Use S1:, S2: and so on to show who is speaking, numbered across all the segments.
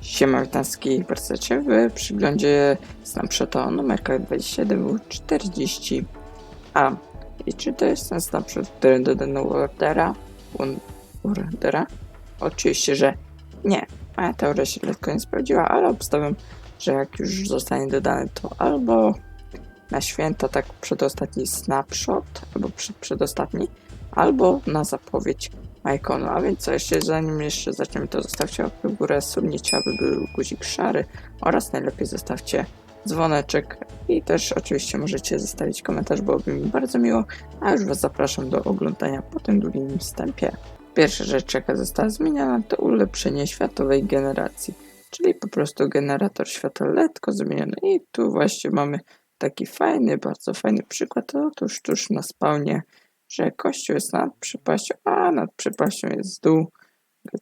S1: Siema, witamski wersacie w przyglądzie snapshota o numerkach 27 40 A. I czy to jest ten snapshot, w którym dodano Wordera? Won- Wordera? Oczywiście, że nie. Moja teoria się lekko nie sprawdziła, ale obstawiam, że jak już zostanie dodany, to albo na święta, tak przedostatni snapshot, albo przed, przedostatni, albo na zapowiedź Iconu. A więc co jeszcze, zanim jeszcze zaczniemy, to zostawcie łapkę w górę, subnijcie, aby był guzik szary oraz najlepiej zostawcie dzwoneczek. I też oczywiście możecie zostawić komentarz, byłoby mi bardzo miło, a już Was zapraszam do oglądania po tym długim wstępie. Pierwsza rzecz, jaka została zmieniona, to ulepszenie światowej generacji, czyli po prostu generator światła lekko zmieniony. I tu właśnie mamy taki fajny, bardzo fajny przykład, otóż tuż na spawnie że kościół jest nad przepaścią, a nad przepaścią jest dół,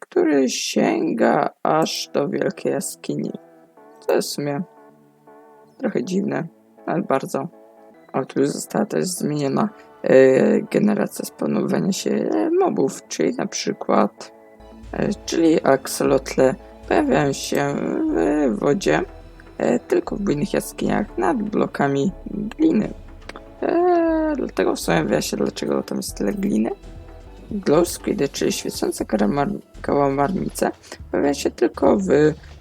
S1: który sięga aż do wielkiej jaskini. To jest w sumie trochę dziwne, ale bardzo. O, tu została też zmieniona e, generacja spawnowania się e, mobów, czyli na przykład, e, czyli axolotle pojawiają się w wodzie, e, tylko w bujnych jaskiniach nad blokami gliny. Dlatego sumie wyjaśnię, dlaczego tam jest tyle gliny. Glow squidy, czyli świecące karamar- kałamarnice, pojawia się tylko w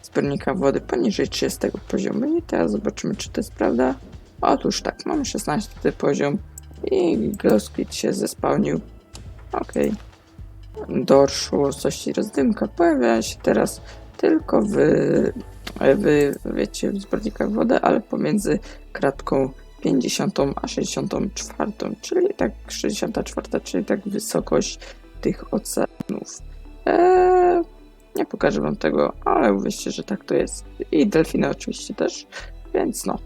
S1: zbiornikach wody poniżej 30 poziomu. I teraz zobaczymy, czy to jest prawda. Otóż tak, mamy 16 poziom i glow squid się zespałnił. Okej. Dorszu, łosości rozdymka pojawia się teraz tylko w, w, wiecie, w zbiornikach wody, ale pomiędzy kratką 50 a 64, czyli tak 64, czyli tak wysokość tych oceanów. Eee, nie pokażę wam tego, ale uwierzcie, że tak to jest. I delfiny oczywiście też, więc no.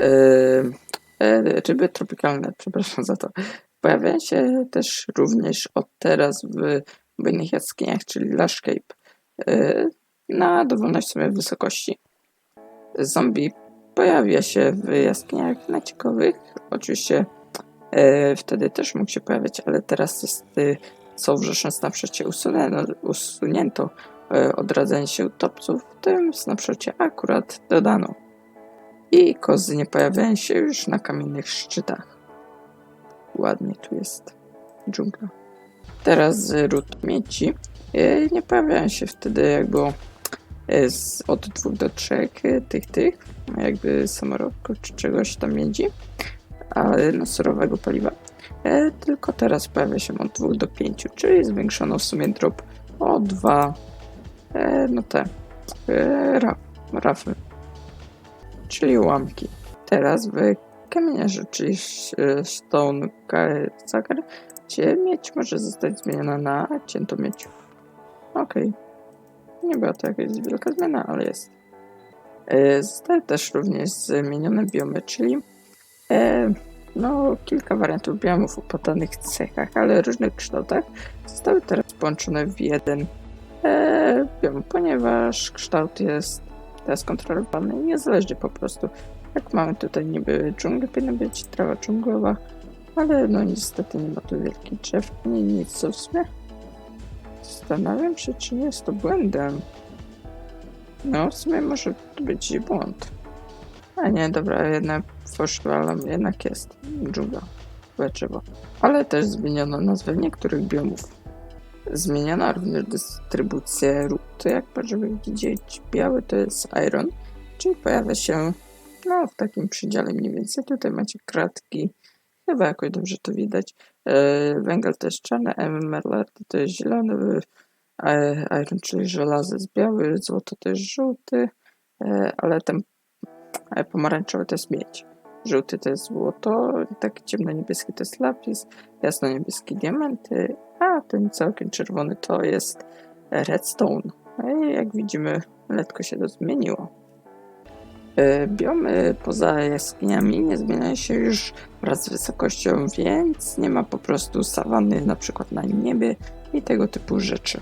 S1: Eee, e, ryby tropikalne, przepraszam za to. Pojawiają się też również od teraz w bujnych jaskiniach, czyli Lush Cape, eee, na dowolnej sobie wysokości. Zombie pojawia się w jaskiniach nacikowych. Oczywiście e, wtedy też mógł się pojawiać, ale teraz jest, e, w wrzesień snapshocie usunięto, e, odradzanie się utopców, w tym snapshocie akurat dodano. I kozy nie pojawiają się już na kamiennych szczytach. Ładnie tu jest dżungla. Teraz ród miedzi e, nie pojawiają się wtedy jak e, z, od dwóch do trzech e, tych, tych, jakby samorobku czy czegoś tam miedzi, ale no surowego paliwa. E, tylko teraz pojawia się od 2 do 5, czyli zwiększono w sumie drop o 2 e, no te e, raf, rafy, czyli ułamki. Teraz w kamieniarzu, czyli e, Stone Sucker, gdzie miedź może zostać zmieniona na cięto miedź. Okej. Nie była to jakaś wielka zmiana, ale jest. E, Zostały też również zmienione biomy, czyli e, no, kilka wariantów biomów o podanych cechach, ale różnych kształtach zostały teraz połączone w jeden e, biom, ponieważ kształt jest teraz kontrolowany niezależnie po prostu. Jak mamy tutaj niby dżunglę, powinna być trawa dżunglowa, ale no niestety nie ma tu wielkich drzew, ani nic w sumie. Zastanawiam się, czy nie jest to błędem. No, w sumie może to być błąd. A nie, dobra, jednak ale jednak jest dżungla. Drzewo. Ale też zmieniono nazwę niektórych biomów. Zmieniono również dystrybucję ruty, jak możemy widzieć. Biały to jest iron, czyli pojawia się no, w takim przydziale mniej więcej. Tutaj macie kratki, chyba jakoś dobrze to widać. E, węgiel to jest czarny, emerald to jest zielony, iron, czyli żelazo jest biały, złoto to jest żółty, e, ale ten e, pomarańczowy to jest miedź. Żółty to jest złoto, taki ciemno-niebieski to jest lapis, jasno-niebieski diamenty, a ten całkiem czerwony to jest redstone. No I jak widzimy, letko się to zmieniło. E, Biomy poza jaskiniami nie zmieniają się już wraz z wysokością, więc nie ma po prostu sawanny na przykład na niebie i tego typu rzeczy.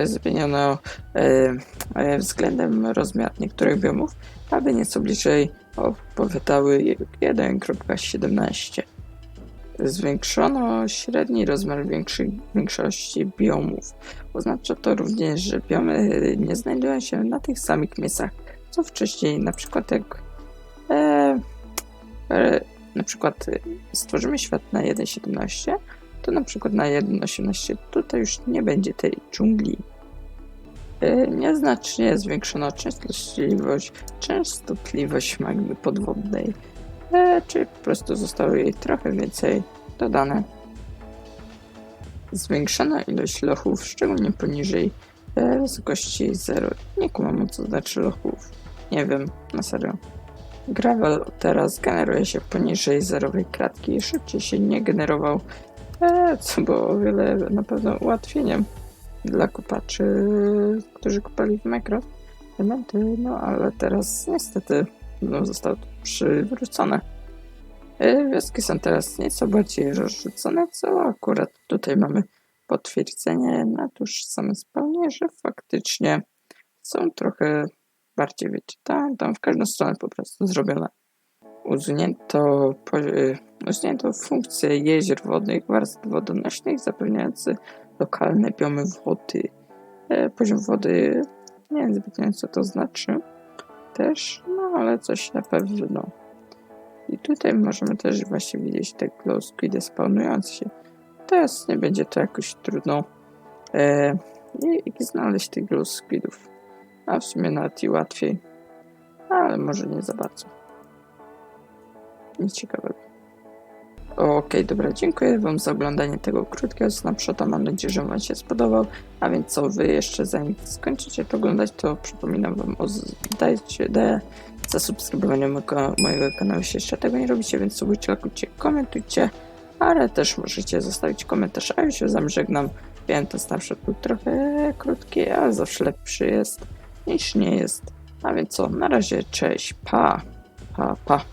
S1: Jest zmieniono e, e, względem rozmiar niektórych biomów, aby nieco bliżej opowiadały 1.17. Zwiększono średni rozmiar większości biomów. Oznacza to również, że biomy nie znajdują się na tych samych miejscach, co wcześniej, na przykład jak e, e, na przykład stworzymy świat na 1.17, to na przykład na 1.18 tutaj już nie będzie tej dżungli. E, Nieznacznie zwiększono częstotliwość, częstotliwość magmy podwodnej, e, czy po prostu zostało jej trochę więcej dodane. Zwiększono ilość lochów, szczególnie poniżej e, wysokości 0. Nie kumam, co znaczy lochów. Nie wiem, na serio. Gravel teraz generuje się poniżej zerowej kratki i szybciej się nie generował, co było o wiele na pewno ułatwieniem dla kupaczy, którzy kupali w Minecraft elementy, no ale teraz niestety no, zostało to przywrócone. E, Wioski są teraz nieco bardziej rozrzucone, co akurat tutaj mamy potwierdzenie na tożsamym spawnie, że faktycznie są trochę bardziej, wiecie, tam, tam w każdą stronę po prostu zrobione. Usunięto, po- usunięto funkcję jezior wodnych, warstw wodonośnych, zapewniający lokalne biomy wody. E, Poziom wody, nie wiem zbytnio co to znaczy też, no ale coś na pewno. I tutaj możemy też właśnie widzieć te glow squidy spawnujące się. Teraz nie będzie to jakoś trudno e, i, i znaleźć tych glow squidów. A w sumie nawet i łatwiej. Ale może nie za bardzo. Nic ciekawego. Okej, dobra, dziękuję Wam za oglądanie tego krótkiego snapshota. Mam nadzieję, że Wam się spodobał. A więc co Wy jeszcze zanim skończycie to oglądać, to przypominam Wam o dajcie D zasubskrybowaniu mojego, mojego kanału, jeśli jeszcze tego nie robicie, więc subujcie, lakujcie, komentujcie, ale też możecie zostawić komentarz, a już się z wami żegnam. Wiem, to snapshot był trochę krótki, ale zawsze lepszy jest niż nie jest. A więc co, na razie, cześć, pa, pa, pa.